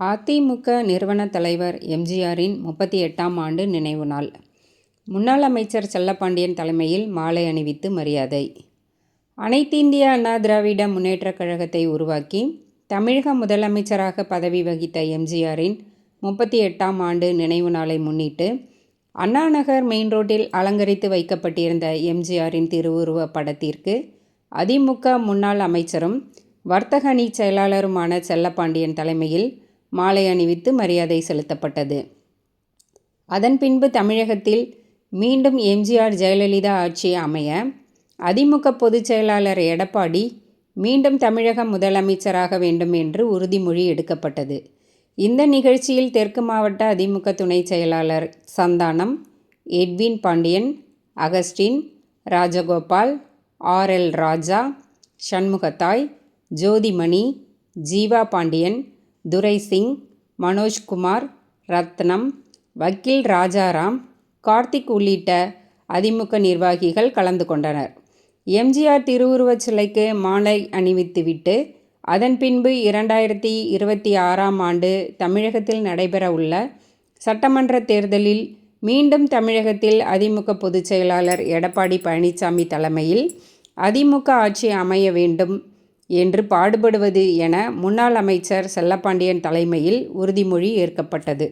அதிமுக நிறுவன தலைவர் எம்ஜிஆரின் முப்பத்தி எட்டாம் ஆண்டு நினைவு நாள். முன்னாள் அமைச்சர் செல்லப்பாண்டியன் தலைமையில் மாலை அணிவித்து மரியாதை. அனைத்திந்திய அண்ணா திராவிட முன்னேற்றக் கழகத்தை உருவாக்கி தமிழக முதலமைச்சராக பதவி வகித்த எம்ஜிஆரின் முப்பத்தி எட்டாம் ஆண்டு நினைவு நாளை முன்னிட்டு அண்ணா நகர் மெயின் ரோட்டில் அலங்கரித்து வைக்கப்பட்டிருந்த எம்ஜிஆரின் திருவுருவப் படத்திற்கு அதிமுக முன்னாள் அமைச்சரும் வர்த்தக அணி செயலாளருமான செல்லப்பாண்டியன் தலைமையில் மாலை அணிவித்து மரியாதை செலுத்தப்பட்டது. அதன் பின்பு தமிழகத்தில் மீண்டும் எம்ஜிஆர் ஜெயலலிதா ஆட்சி அமைய அதிமுக பொதுச் செயலாளர் எடப்பாடி மீண்டும் தமிழக முதலமைச்சராக வேண்டும் என்று உறுதிமொழி எடுக்கப்பட்டது. இந்த நிகழ்ச்சியில் தெற்கு மாவட்ட அதிமுக துணை செயலாளர் Santhanam Edwin Pandian Augustine Rajagopal R. L. Raja Shanmugathai Jothimani Jeeva Pandian Durai Singh Manojkumar Rathnam வக்கீல் ராஜாராம் கார்த்திக் உள்ளிட்ட அதிமுக நிர்வாகிகள் கலந்து கொண்டனர். எம்ஜிஆர் திருவுருவச் சிலைக்கு மாலை அணிவித்துவிட்டு அதன் பின்பு இரண்டாயிரத்தி இருபத்தி ஆறாம் ஆண்டு தமிழகத்தில் நடைபெற உள்ள சட்டமன்ற தேர்தலில் மீண்டும் தமிழகத்தில் அதிமுக பொதுச் செயலாளர் எடப்பாடி பழனிசாமி தலைமையில் அதிமுக ஆட்சி அமைய வேண்டும் என்று பாடுபடுவது என முன்னாள் அமைச்சர் செல்லப்பாண்டியன் தலைமையில் உறுதிமொழி ஏற்கப்பட்டது.